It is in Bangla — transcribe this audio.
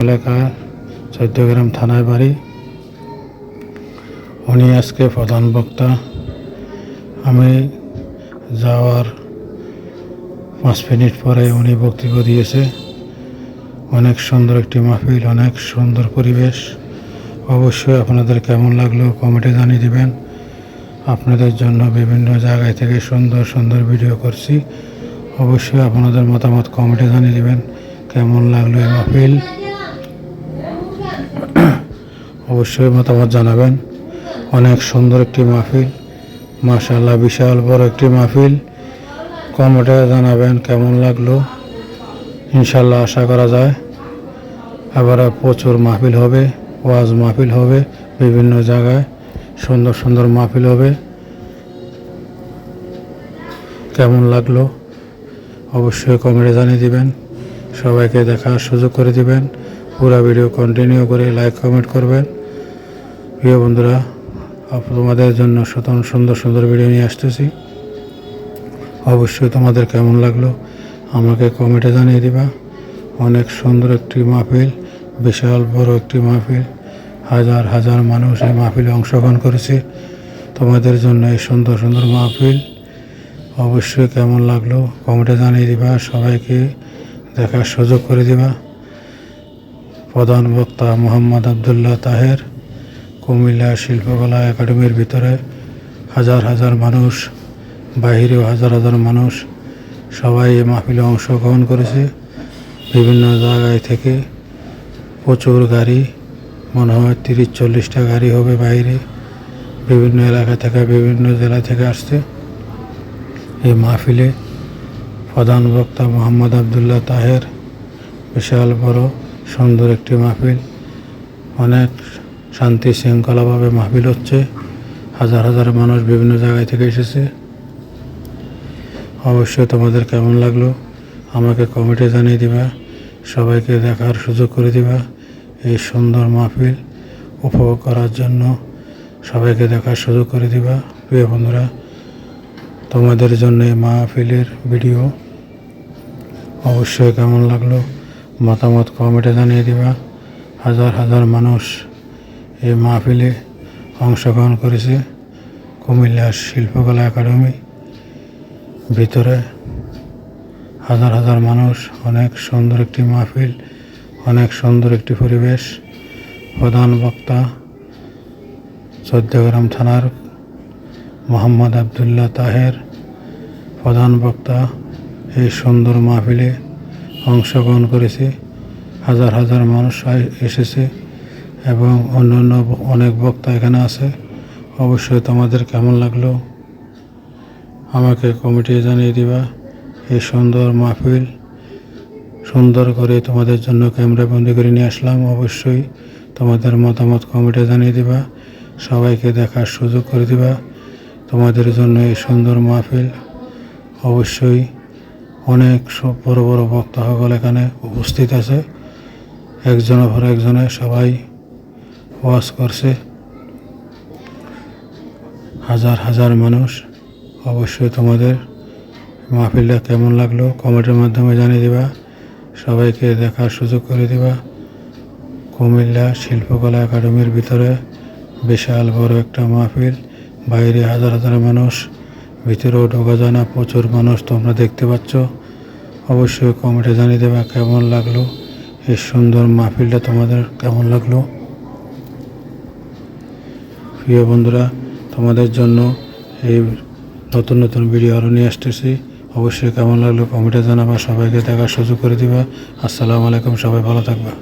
এলাকা, চৌদ্দগ্রাম থানায় বাড়ি। উনি আজকে প্রধান বক্তা। আমি যাওয়ার পাঁচ মিনিট পরে উনি বক্তব্য দিয়েছে। অনেক সুন্দর একটি মাহফিল, অনেক সুন্দর পরিবেশ। অবশ্যই আপনাদের কেমন লাগল কমেন্টে জানিয়ে দিবেন। আপনাদের জন্য বিভিন্ন জায়গায় থেকে সুন্দর সুন্দর ভিডিও করছি। অবশ্যই আপনাদের মতামত কমেন্টে জানিয়ে দেবেন। কেমন লাগল এই মাহফিল? অবশ্যই মতামত জানাবেন। অনেক সুন্দর একটি মাহফিল। মাশাল্লাহ বিশাল বড় একটি মাহফিল। কমেন্টে জানাবেন কেমন লাগল। ইনশাল্লাহ আশা করা যায়। আবার প্রচুর মাহফিল হবে, ওয়াজ মাহফিল হবে বিভিন্ন জায়গায়। সুন্দর সুন্দর মাহফিল হবে। কেমন লাগল? অবশ্যই কমেন্টে জানিয়ে দিবেন। সবাইকে দেখার সুযোগ করে দিবেন। পুরো ভিডিও কন্টিনিউ করে লাইক, কমেন্ট করবেন। প্রিয় বন্ধুরা তোমাদের জন্য সুতরাং সুন্দর সুন্দর ভিডিও নিয়ে আসতেছি। অবশ্যই তোমাদের কেমন লাগল আমাকে কমেন্টে জানিয়ে দিবা। অনেক সুন্দর একটি মাহফিল, বিশাল বড় একটি মাহফিল। হাজার হাজার মানুষ এই মাহফিলে অংশগ্রহণ করেছে। তোমাদের জন্য এই সুন্দর সুন্দর মাহফিল। অবশ্যই কেমন লাগল কমেন্টে জানিয়ে দিবা, সবাইকে দেখার সুযোগ করে দিবা। প্রধান বক্তা মোহাম্মদ আবদুল্লাহ তাহের কুমিল্লা শিল্পকলা একাডেমির ভিতরে হাজার হাজার মানুষ, বাহিরেও হাজার হাজার মানুষ সবাই এই মাহফিলে অংশগ্রহণ করেছে। বিভিন্ন জায়গায় থেকে প্রচুর গাড়ি, মনে হয় তিরিশ চল্লিশটা গাড়ি হবে বাইরে। বিভিন্ন এলাকা থেকে, বিভিন্ন জেলা থেকে আসছে। এই মাহফিলে প্রধান বক্তা মোহাম্মদ আবদুল্লাহ তাহের, বিশাল বড় সুন্দর একটি মাহফিল। অনেক শান্তি শৃঙ্খলাভাবে মাহফিল হচ্ছে। হাজার হাজার মানুষ বিভিন্ন জায়গায় থেকে এসেছে। অবশ্যই তোমাদের কেমন লাগল? আমাকে কমেন্টে জানিয়ে দিবা। সবাইকে দেখার সুযোগ করে দিবা এই সুন্দর মাহফিল উপভোগ করার জন্য। সবাইকে দেখার সুযোগ করে দিবা। প্রিয় বন্ধুরা, তোমাদের জন্য এই মাহফিলের ভিডিও অবশ্যই কেমন লাগল? মতামত কমেন্টে জানিয়ে দিবা। হাজার হাজার মানুষ এই মাহফিলে অংশগ্রহণ করেছে কুমিল্লা শিল্পকলা একাডেমি। ভিতরে হাজার হাজার মানুষ, অনেক সুন্দর একটি মাহফিল, অনেক সুন্দর একটি পরিবেশ। প্রধান বক্তা চৌদ্দগ্রাম থানার মোহাম্মদ আবদুল্লাহ তাহের। প্রধান বক্তা এই সুন্দর মাহফিলে অংশগ্রহণ করেছে। হাজার হাজার মানুষ এসেছে। এবং অন্যান্য অনেক বক্তা এখানে আছে। অবশ্যই তোমাদের কেমন লাগল? আমাকে কমিটি জানিয়ে দিবা। এই সুন্দর মাহফিল। সুন্দর করে তোমাদের জন্য ক্যামেরা বন্দি করে নিয়ে আসলাম। অবশ্যই তোমাদের মতামত কমিটি জানিয়ে দিবা। সবাইকে দেখার সুযোগ করে দিবা। তোমাদের জন্য এই সুন্দর মাহফিল। অবশ্যই অনেক সব বড় বড় বক্তা সকল এখানে উপস্থিত আছে। একজনের পর একজনে সবাই ওয়াজ করছে। হাজার হাজার মানুষ। অবশ্যই তোমাদের মাহফিলটা কেমন লাগল কমেন্টের মাধ্যমে জানিয়ে দিবা। সবাইকে দেখার সুযোগ করে দিবা। কুমিল্লা শিল্পকলা একাডেমির ভিতরে বিশাল বড় একটা মাহফিল। বাইরে হাজার হাজার মানুষ। ভিতরেও ঢোকা যায় না, প্রচুর মানুষ তোমরা দেখতে পাচ্ছ। অবশ্যই কমেন্টে জানিয়ে দেবা কেমন লাগল। এই সুন্দর মাহফিলটা তোমাদের কেমন লাগল? প্রিয় বন্ধুরা, তোমাদের জন্য এই নতুন নতুন ভিডিও আরও নিয়ে আসতেছি। অবশ্যই কেমন লাগল কমেন্টে জানাবা, সবাইকে দেখার সুযোগ করে দিবা। আসসালামু আলাইকুম, সবাই ভালো থাকবা।